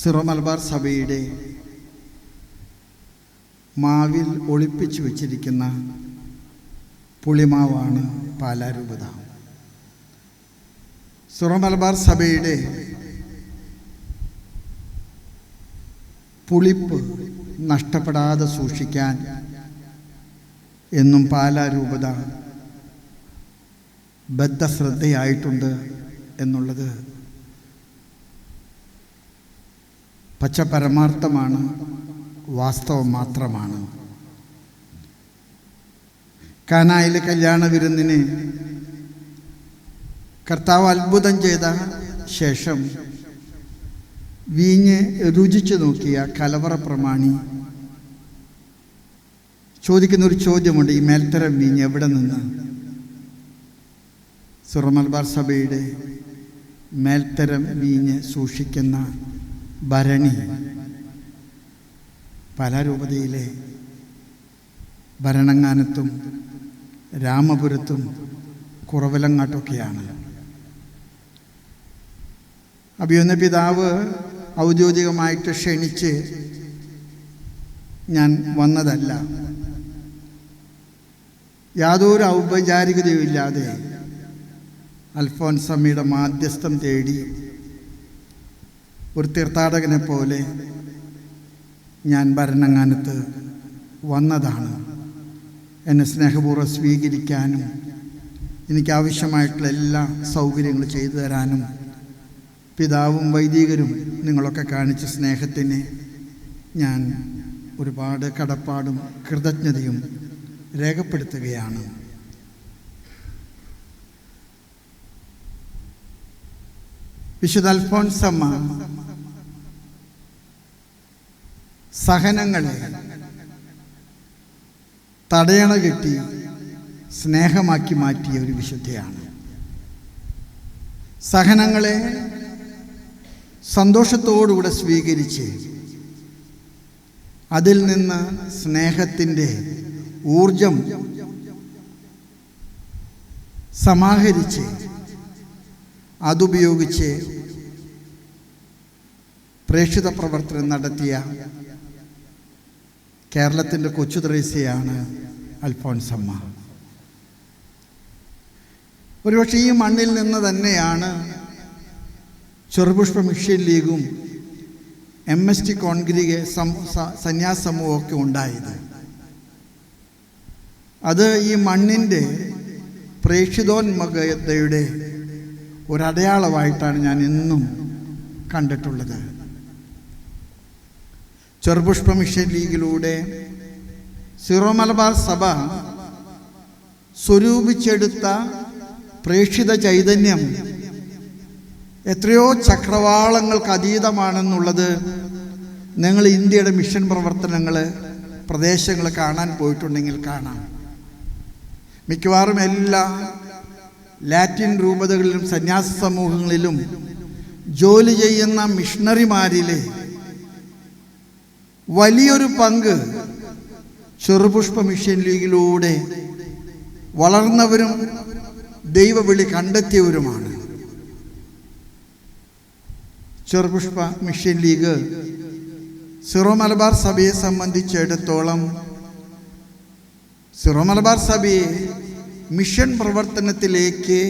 Syro Malabar സഭയുടെ മാവിൽ ഒളിപ്പിച്ചു വച്ചിരിക്കുന്ന പുളിമാവാണ് പാലാരൂപത. സിറോ മലബാർ സഭയുടെ പുളിപ്പ് നഷ്ടപ്പെടാതെ സൂക്ഷിക്കാൻ എന്നും പാലാരൂപത ബദ്ധശ്രദ്ധയായിട്ടുണ്ട് എന്നുള്ളത് പച്ച പരമാർത്ഥമാണ് വാസ്തവം മാത്രമാണ്. കാനായിലെ കല്യാണ വിരുന്നിന് കർത്താവ് അത്ഭുതം ചെയ്ത ശേഷം വീഞ്ഞ് രുചിച്ചു നോക്കിയ കലവറ പ്രമാണി ചോദിക്കുന്ന ഒരു ചോദ്യമുണ്ട് ഈ മേൽത്തരം വീഞ്ഞ് എവിടെ നിന്ന്? സുറമൽബാർ സഭയുടെ മേൽത്തരം വീഞ്ഞ് സൂക്ഷിക്കുന്ന ഭരണി. പല രൂപതയിലെ ഭരണങ്ങാനത്തും രാമപുരത്തും കുറവിലങ്ങാട്ടൊക്കെയാണ്. അഭിയൊന്ന പിതാവ് ഔദ്യോഗികമായിട്ട് ക്ഷണിച്ച് ഞാൻ വന്നതല്ല. യാതൊരു ഔപചാരികതയും ഇല്ലാതെ അൽഫോൻസമ്മയുടെ മാധ്യസ്ഥം തേടി ഒരു തീർത്ഥാടകനെ പോലെ ഞാൻ ഭരണങ്ങാനത്ത് വന്നതാണ്. എന്നെ സ്നേഹപൂർവം സ്വീകരിക്കാനും എനിക്ക് ആവശ്യമായിട്ടുള്ള എല്ലാ സൗകര്യങ്ങളും ചെയ്തു തരാനും പിതാവും വൈദികരും നിങ്ങളൊക്കെ കാണിച്ച സ്നേഹത്തിന് ഞാൻ ഒരുപാട് കടപ്പാടും കൃതജ്ഞതയും രേഖപ്പെടുത്തുകയാണ്. വിശുദ്ധ അൽഫോൺസമ്മ സഹനങ്ങളെ തടയണ കെട്ടി സ്നേഹമാക്കി മാറ്റിയ ഒരു വിശുദ്ധയാണ്. സഹനങ്ങളെ സന്തോഷത്തോടുകൂടെ സ്വീകരിച്ച് അതിൽ നിന്ന് സ്നേഹത്തിന്റെ ഊർജം സമാഹരിച്ച് അതുപയോഗിച്ച് പ്രേക്ഷിത പ്രവർത്തനം നടത്തിയ കേരളത്തിന്റെ കൊച്ചു ത്രേസ്യയാണ് അൽഫോൺസമ്മ ഒരുപക്ഷെ ഈ മണ്ണിൽ നിന്ന് തന്നെയാണ് ചെറുപുഷ്പ മിഷൻ ലീഗും എം എസ് ടി കോൺഗ്രിഗ സന്യാസ സമൂഹമൊക്കെ ഉണ്ടായത്. അത് ഈ മണ്ണിന്റെ പ്രേക്ഷിതോന്മകതയുടെ ഒരടയാളമായിട്ടാണ് ഞാൻ എന്നും കണ്ടിട്ടുള്ളത്. ചെറുപുഷ്പ മിഷൻ ലീഗിലൂടെ സിറോ മലബാർ സഭ സ്വരൂപിച്ചെടുത്ത പ്രേക്ഷിത ചൈതന്യം എത്രയോ ചക്രവാളങ്ങൾക്ക് അതീതമാണെന്നുള്ളത് നിങ്ങൾ ഇന്ത്യയുടെ മിഷൻ പ്രവർത്തനങ്ങൾ പ്രദേശങ്ങൾ കാണാൻ പോയിട്ടുണ്ടെങ്കിൽ കാണാം. മിക്കവാറും എല്ലാ ലാറ്റിൻ രൂപതകളിലും സന്യാസ സമൂഹങ്ങളിലും ജോലി ചെയ്യുന്ന മിഷണറിമാരിലെ വലിയൊരു പങ്ക് ചെറുപുഷ്പ മിഷൻ ലീഗിലൂടെ വളർന്നവരും ദൈവവിളി കണ്ടെത്തിയവരുമാണ്. Cherupushpa mission league Syro Malabar സഭയെ സംബന്ധിച്ചിടത്തോളം സിറോ മലബാർ സഭയെ മിഷൻ പ്രവർത്തനത്തിലേക്ക്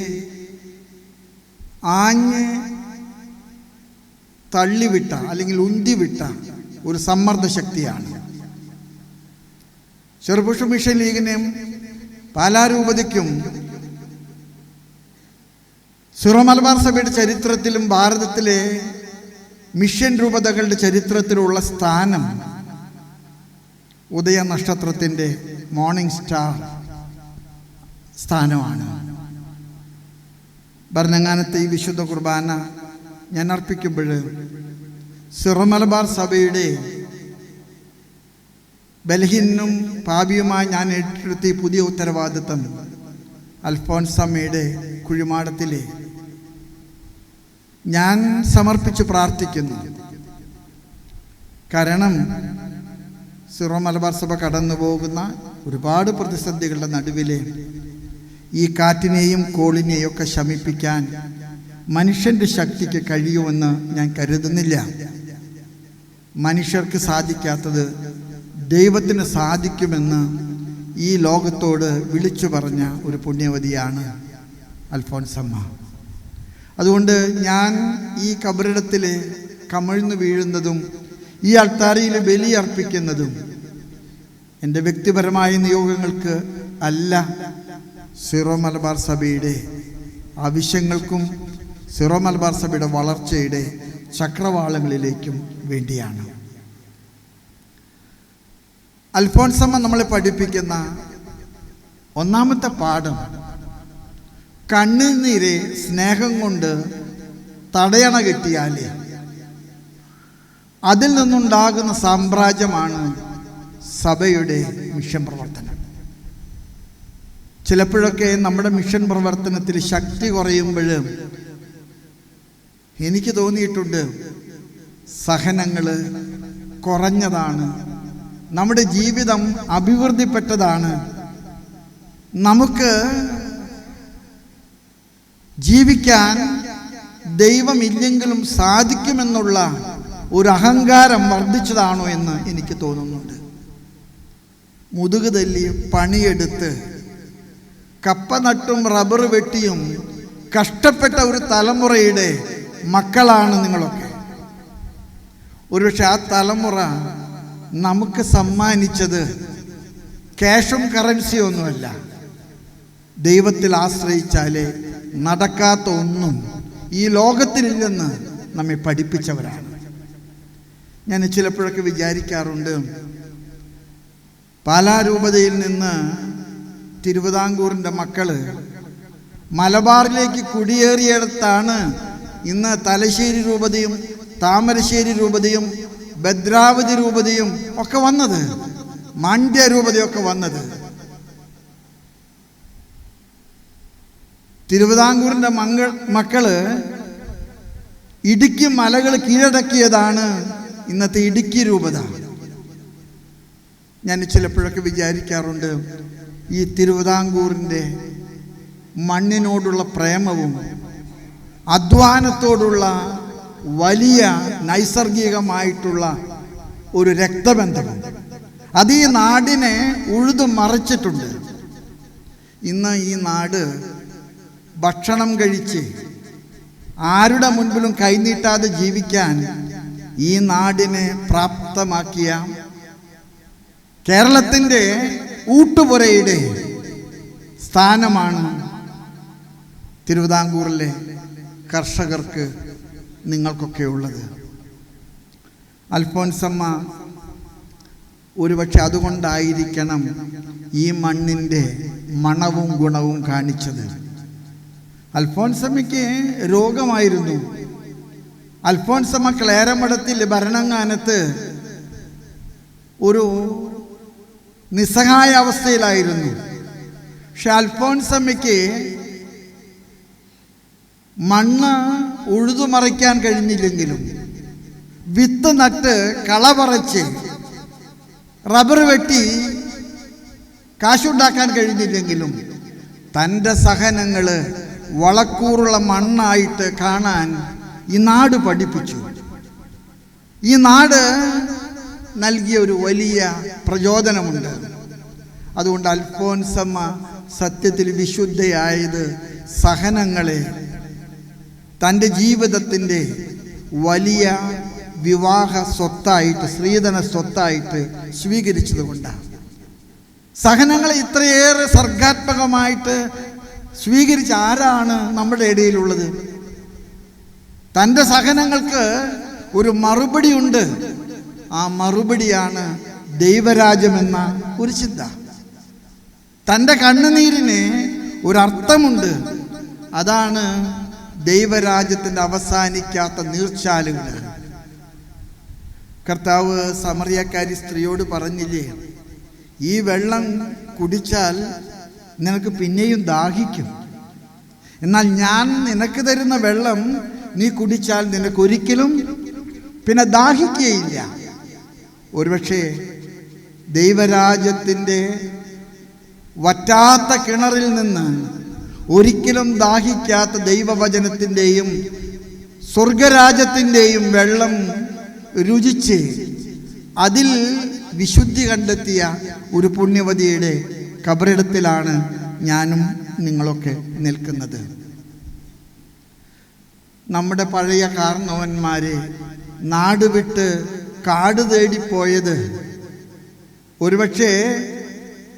ആഞ്ഞ് തള്ളിവിട്ട അല്ലെങ്കിൽ ഉന്തിവിട്ട ഒരു സമ്മർദ്ദ ശക്തിയാണ്. ചെറുപുഷ മിഷൻ ലീഗിനും പാലാരൂപതയ്ക്കും സിറോ മലബാർ സഭയുടെ ചരിത്രത്തിലും ഭാരതത്തിലെ മിഷൻ രൂപതകളുടെ ചരിത്രത്തിലുള്ള സ്ഥാനം ഉദയ നക്ഷത്രത്തിന്റെ മോർണിംഗ് സ്റ്റാർ സ്ഥാനമാണ്. ഭരണങ്ങാനത്തെ ഈ വിശുദ്ധ കുർബാന ഞാൻ അർപ്പിക്കുമ്പോൾ സിറമലബാർ സഭയുടെ ബലഹീനും പാപിയുമായി ഞാൻ ഏറ്റെടുത്തി പുതിയ ഉത്തരവാദിത്തം അൽഫോൻസമ്മയുടെ കുഴിമാടത്തിലെ ഞാൻ സമർപ്പിച്ച് പ്രാർത്ഥിക്കുന്നു. കാരണം സിറോ മലബാർ സഭ കടന്നു പോകുന്ന ഒരുപാട് പ്രതിസന്ധികളുടെ നടുവിലെ ഈ കാറ്റിനെയും കോളിനെയും ഒക്കെ ശമിപ്പിക്കാൻ മനുഷ്യന്റെ ശക്തിക്ക് കഴിയുമെന്ന് ഞാൻ കരുതുന്നില്ല. മനുഷ്യർക്ക് സാധിക്കാത്തത് ദൈവത്തിന് സാധിക്കുമെന്ന് ഈ ലോകത്തോട് വിളിച്ചു പറഞ്ഞ ഒരു പുണ്യവതിയാണ് അൽഫോൻസമ്മ അതുകൊണ്ട് ഞാൻ ഈ കബറിടത്തിൽ കമിഴ്ന്നു വീഴുന്നതും ഈ അൾത്താരയിൽ ബലിയർപ്പിക്കുന്നതും എന്റെ വ്യക്തിപരമായ നിയോഗങ്ങൾക്ക് അല്ല സിറോ മലബാർ സഭയുടെ ആവശ്യങ്ങൾക്കും സിറോ മലബാർ സഭയുടെ വളർച്ചയുടെ ചക്രവാളങ്ങളിലേക്കും വേണ്ടിയാണ്. അൽഫോൺസമ്മ നമ്മളെ പഠിപ്പിക്കുന്ന ഒന്നാമത്തെ പാഠം കണ്ണുനീരെ സ്നേഹം കൊണ്ട് തടയണ കിട്ടിയാലേ. അതിൽ നിന്നുണ്ടാകുന്ന സാമ്രാജ്യമാണ് സഭയുടെ മിഷൻ പ്രവർത്തനം. ചിലപ്പോഴൊക്കെ നമ്മുടെ മിഷൻ പ്രവർത്തനത്തിൽ ശക്തി കുറയുമ്പോൾ എനിക്ക് തോന്നിയിട്ടുണ്ട് സഹനങ്ങൾ കുറഞ്ഞതാണ്. നമ്മുടെ ജീവിതം അഭിവൃദ്ധിപ്പെട്ടതാണ്. നമുക്ക് ജീവിക്കാൻ ദൈവമില്ലെങ്കിലും സാധിക്കുമെന്നുള്ള ഒരു അഹങ്കാരം വർദ്ധിച്ചതാണോ എന്ന് എനിക്ക് തോന്നുന്നുണ്ട്. മുതുക് തല്ലി പണിയെടുത്ത് കപ്പ നട്ടും റബ്ബർ വെട്ടിയും കഷ്ടപ്പെട്ട ഒരു തലമുറയുടെ മക്കളാണ് നിങ്ങളൊക്കെ. ഒരുപക്ഷെ ആ തലമുറ നമുക്ക് സമ്മാനിച്ചത് ക്യാഷും കറൻസിയും ഒന്നുമല്ല. ദൈവത്തിൽ ആശ്രയിച്ചാലേ നടക്കാത്ത ഒന്നും ഈ ലോകത്തിലില്ലെന്ന് നമ്മെ പഠിപ്പിച്ചവരാണ്. ഞാൻ ചിലപ്പോഴൊക്കെ വിചാരിക്കാറുണ്ട് പാലാരൂപതയിൽ നിന്ന് തിരുവിതാംകൂറിന്റെ മക്കൾ മലബാറിലേക്ക് കുടിയേറിയടത്താണ് ഇന്ന് തലശ്ശേരി രൂപതയും താമരശ്ശേരി രൂപതയും ഭദ്രാവതി രൂപതയും ഒക്കെ വന്നത്. മാണ്ഡ്യ രൂപതയൊക്കെ വന്നത്. തിരുവിതാംകൂറിന്റെ മങ്ങൾ മക്കൾ ഇടുക്കി മലകൾ കീഴടക്കിയതാണ് ഇന്നത്തെ ഇടുക്കി രൂപത. ഞാൻ ചിലപ്പോഴൊക്കെ വിചാരിക്കാറുണ്ട് ഈ തിരുവിതാംകൂറിന്റെ മണ്ണിനോടുള്ള പ്രേമവും അധ്വാനത്തോടുള്ള വലിയ നൈസർഗികമായിട്ടുള്ള ഒരു രക്തബന്ധമുണ്ട് അത് ഈ നാടിനെ ഉഴുതു മറിച്ചിട്ടുണ്ട്. ഇന്ന് ഈ നാട് ഭക്ഷണം കഴിച്ച് ആരുടെ മുൻപിലും കൈനീട്ടാതെ ജീവിക്കാൻ ഈ നാടിനെ പ്രാപ്തമാക്കിയ കേരളത്തിന്റെ ഊട്ടുപുരയുടെ സ്ഥാനമാണ് തിരുവിതാംകൂറിലെ കർഷകർക്ക് നിങ്ങൾക്കൊക്കെ ഉള്ളത്. അൽഫോൻസമ്മ ഒരുപക്ഷെ അതുകൊണ്ടായിരിക്കണം ഈ മണ്ണിന്റെ മണവും ഗുണവും കാണിച്ചത്. അൽഫോൻസമ്മയ്ക്ക് രോഗമായിരുന്നു. അൽഫോൻസമ്മ ക്ലേരമഠത്തിൽ ഭരണങ്ങാനത്ത് ഒരു നിസ്സഹായ അവസ്ഥയിലായിരുന്നു. പക്ഷെ അൽഫോൻസമ്മയ്ക്ക് മണ്ണ് ഉഴുതുമറിക്കാൻ കഴിഞ്ഞില്ലെങ്കിലും വിത്ത് നട്ട് കള പറച്ച് റബ്ബർ വെട്ടി കാശുണ്ടാക്കാൻ കഴിഞ്ഞില്ലെങ്കിലും തന്റെ സഹനങ്ങൾ വളക്കൂറുള്ള മണ്ണായിട്ട് കാണാൻ ഈ നാട് പഠിപ്പിച്ചു. ഈ നാട് നൽകിയ ഒരു വലിയ പ്രചോദനമുണ്ട്. അതുകൊണ്ട് അൽഫോൻസമ്മ സത്യത്തിൽ വിശുദ്ധയായത് സഹനങ്ങളെ തന്റെ ജീവിതത്തിന്റെ വലിയ വിവാഹ സ്വത്തായിട്ട് സ്ത്രീധന സ്വത്തായിട്ട് സ്വീകരിച്ചതുകൊണ്ടാണ്. സഹനങ്ങളെ ഇത്രയേറെ സർഗാത്മകമായിട്ട് സ്വീകരിച്ച ആരാണ് നമ്മുടെ ഇടയിലുള്ളത്? തന്റെ സഹനങ്ങൾക്ക് ഒരു മറുപടിയുണ്ട്. ആ മറുപടിയാണ് ദൈവരാജ്യമെന്ന ഒരു ചിന്ത. തന്റെ കണ്ണുനീരിന് ഒരർത്ഥമുണ്ട്. അതാണ് ദൈവരാജ്യത്തിന്റെ അവസാനിക്കാത്ത നീർച്ചാലുകൾ. കർത്താവ് സമറിയക്കാരി സ്ത്രീയോട് പറഞ്ഞില്ലേ ഈ വെള്ളം കുടിച്ചാൽ നിനക്ക് പിന്നെയും ദാഹിക്കും. എന്നാൽ ഞാൻ നിനക്ക് തരുന്ന വെള്ളം നീ കുടിച്ചാൽ നിനക്കൊരിക്കലും പിന്നെ ദാഹിക്കുകയില്ല. ഒരുപക്ഷെ ദൈവരാജ്യത്തിന്റെ വറ്റാത്ത കിണറിൽ നിന്ന് ഒരിക്കലും ദാഹിക്കാത്ത ദൈവവചനത്തിന്റെയും സ്വർഗരാജ്യത്തിന്റെയും വെള്ളം രുചിച്ച് അതിൽ വിശുദ്ധി കണ്ടെത്തിയ ഒരു പുണ്യവതിയുടെ കബറിടത്തിലാണ് ഞാനും നിങ്ങളൊക്കെ നിൽക്കുന്നത്. നമ്മുടെ പഴയ കാർന്നവന്മാരെ നാട് വിട്ട് കാട് തേടിപ്പോയത്. ഒരുപക്ഷെ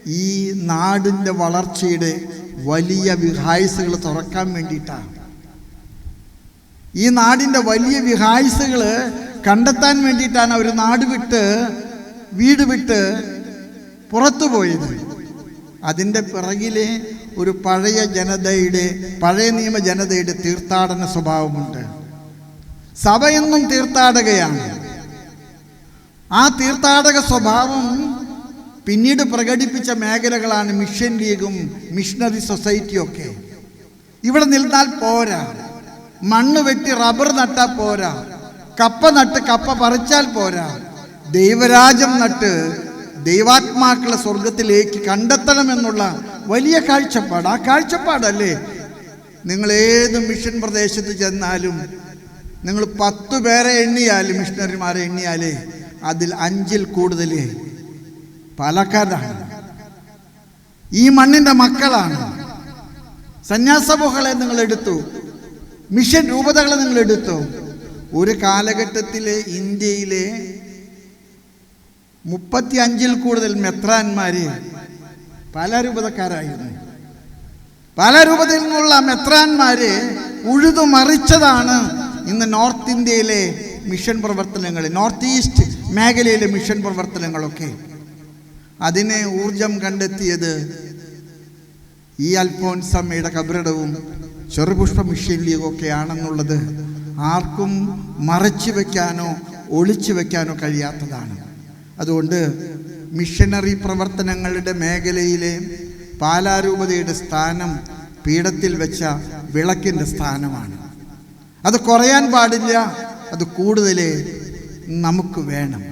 ഈ നാടിന്റെ വളർച്ചയുടെ വലിയ വിഹായസുകൾ തുറക്കാൻ വേണ്ടിയിട്ടാണ് ഈ നാടിന്റെ വലിയ വിഹായസുകൾ കണ്ടെത്താൻ വേണ്ടിയിട്ടാണ് അവർ നാട് വിട്ട് വീട് വിട്ട് പുറത്തു പോയത്. അതിന്റെ പിറകിലെ ഒരു പഴയ ജനതയുടെ പഴയ നിയമ ജനതയുടെ തീർത്ഥാടന സ്വഭാവമുണ്ട്. സഭ എന്നും തീർത്ഥാടകയാണ്. ആ തീർത്ഥാടക സ്വഭാവം പിന്നീട് പ്രകടിപ്പിച്ച മേഖലകളാണ് മിഷൻ ലീഗും മിഷണറി സൊസൈറ്റിയും ഒക്കെ. ഇവിടെ നിന്നാൽ പോരാ. മണ്ണ് വെട്ടി റബ്ബർ നട്ടാൽ പോരാ. കപ്പ നട്ട് കപ്പ പറിച്ചാൽ പോരാ. ദൈവരാജ്യം നട്ട് ദൈവാത്മാക്കളെ സ്വർഗത്തിലേക്ക് കണ്ടെത്തണമെന്നുള്ള വലിയ കാഴ്ചപ്പാട്. ആ കാഴ്ചപ്പാടല്ലേ? നിങ്ങൾ ഏത് മിഷൻ പ്രദേശത്ത് ചെന്നാലും നിങ്ങൾ പത്തു പേരെ എണ്ണിയാലും മിഷണറിമാരെ എണ്ണിയാലേ അതിൽ അഞ്ചിൽ കൂടുതൽ പാലക്കാടാണ് ഈ മണ്ണിന്റെ മക്കളാണ്. സന്യാസമുഖളെ നിങ്ങൾ എടുത്തു. മിഷൻ രൂപതകളെ നിങ്ങൾ എടുത്തു. ഒരു കാലഘട്ടത്തിലെ ഇന്ത്യയിലെ മുപ്പത്തി അഞ്ചിൽ കൂടുതൽ മെത്രാന്മാര് പല രൂപതക്കാരായിരുന്നു. പല രൂപതയിൽ നിന്നുള്ള മെത്രാന്മാര് ഉഴുതു മറിച്ചതാണ് ഇന്ന് നോർത്ത് ഇന്ത്യയിലെ മിഷൻ പ്രവർത്തനങ്ങൾ. നോർത്ത് ഈസ്റ്റ് മേഖലയിലെ മിഷൻ പ്രവർത്തനങ്ങളൊക്കെ അതിനെ ഊർജം കണ്ടെത്തിയത് ഈ അൽഫോൻസമ്മയുടെ കബറിടവും ചെറുപുഷ്പ മിഷൻ ലീഗും ഒക്കെ ആണെന്നുള്ളത് ആർക്കും മറച്ചു വെക്കാനോ ഒളിച്ചു വെക്കാനോ കഴിയാത്തതാണ്. അതുകൊണ്ട് മിഷനറി പ്രവർത്തനങ്ങളുടെ മേഖലയിലെ പാലാരൂപതയുടെ സ്ഥാനം പീഠത്തിൽ വെച്ച വിളക്കിന്റെ സ്ഥാനമാണ്. അത് കുറയാൻ പാടില്ല അത് കൂടുതൽ നമുക്ക് വേണം.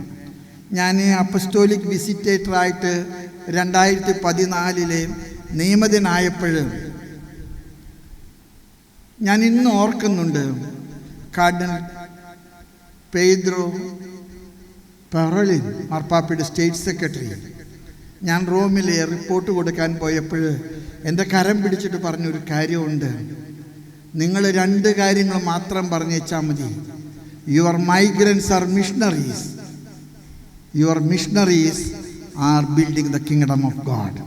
ഞാൻ അപ്പസ്റ്റോലിക് വിസിറ്റേറ്ററായിട്ട് രണ്ടായിരത്തി പതിനാലിലെ നിയമതനായപ്പോഴും ഞാൻ ഇന്ന് ഓർക്കുന്നുണ്ട്. കാർഡിനൽ പെയ്ദ്രോ പെറലിൻ മാർപ്പാപ്പയുടെ സ്റ്റേറ്റ് സെക്രട്ടറി. ഞാൻ റോമിലെ റിപ്പോർട്ട് കൊടുക്കാൻ പോയപ്പോൾ എന്റെ കരം പിടിച്ചിട്ട് പറഞ്ഞൊരു കാര്യമുണ്ട്. നിങ്ങൾ രണ്ട് കാര്യങ്ങൾ മാത്രം പറഞ്ഞേച്ചാൽ മതി. Your migrants are missionaries your missionaries are building the kingdom of God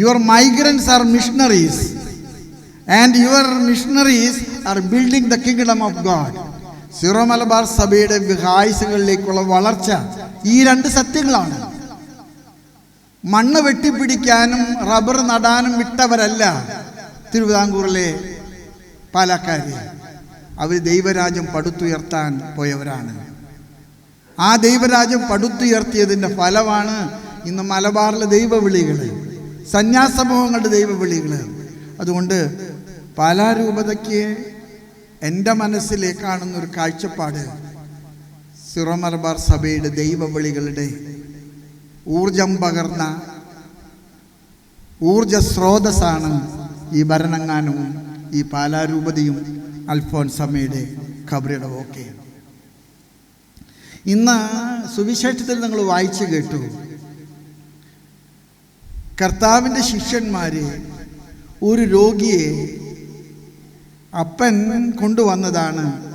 your migrants are missionaries and your missionaries are building the kingdom of God Syro Malabar സഭയുടെ വിഹായസുകളിലേക്കുള്ള വളർച്ച ഈ രണ്ട് സത്യങ്ങളാണ്. മണ്ണ് വെട്ടിപ്പിടിക്കാനും റബ്ബർ നടാനും വിട്ടവരല്ല തിരുവിതാംകൂറിലെ പാലക്കാര്. അവർ ദൈവരാജ്യം പടുത്തുയർത്താൻ പോയവരാണ്. ആ ദൈവരാജ്യം പടുത്തുയർത്തിയതിന്റെ ഫലമാണ് ഇന്ന് മലബാറിലെ ദൈവവിളികൾ സന്യാസമൂഹങ്ങളുടെ ദൈവവിളികൾ അതുകൊണ്ട് പാലാരൂപതയ്ക്ക് എന്റെ മനസ്സിലെ കാണുന്ന ഒരു കാഴ്ചപ്പാട് സിറോ മലബാർ സഭയുടെ ദൈവവിളികളുടെ ഊർജം പകർന്ന ഊർജ സ്രോതസ്സാണ് ഈ ഭരണങ്ങാനവും ഈ പാലാരൂപതയും അൽഫോൻസമ്മയുടെ ഖബറിടവും ഓക്കെ ഇന്ന് സുവിശേഷത്തിൽ നിങ്ങൾ വായിച്ചു കേട്ടു. കർത്താവിന്റെ ശിഷ്യന്മാരെ ഒരു രോഗിയെ അപ്പൻ കൊണ്ടുവന്നതാണ്.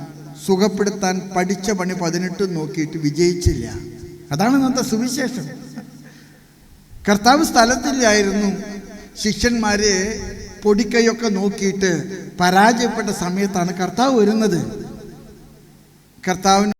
സുഖപ്പെടുത്താൻ പഠിച്ച പണി പതിനെട്ട് നോക്കിയിട്ട് വിജയിച്ചില്ല. അതാണ് ഇന്നത്തെ സുവിശേഷം. കർത്താവ് സ്ഥലത്തില്ലായിരുന്നു. ശിഷ്യന്മാരെ പൊടിക്കൈയൊക്കെ നോക്കിയിട്ട് പരാജയപ്പെട്ട സമയത്താണ് കർത്താവ് വരുന്നത്. കർത്താവിന്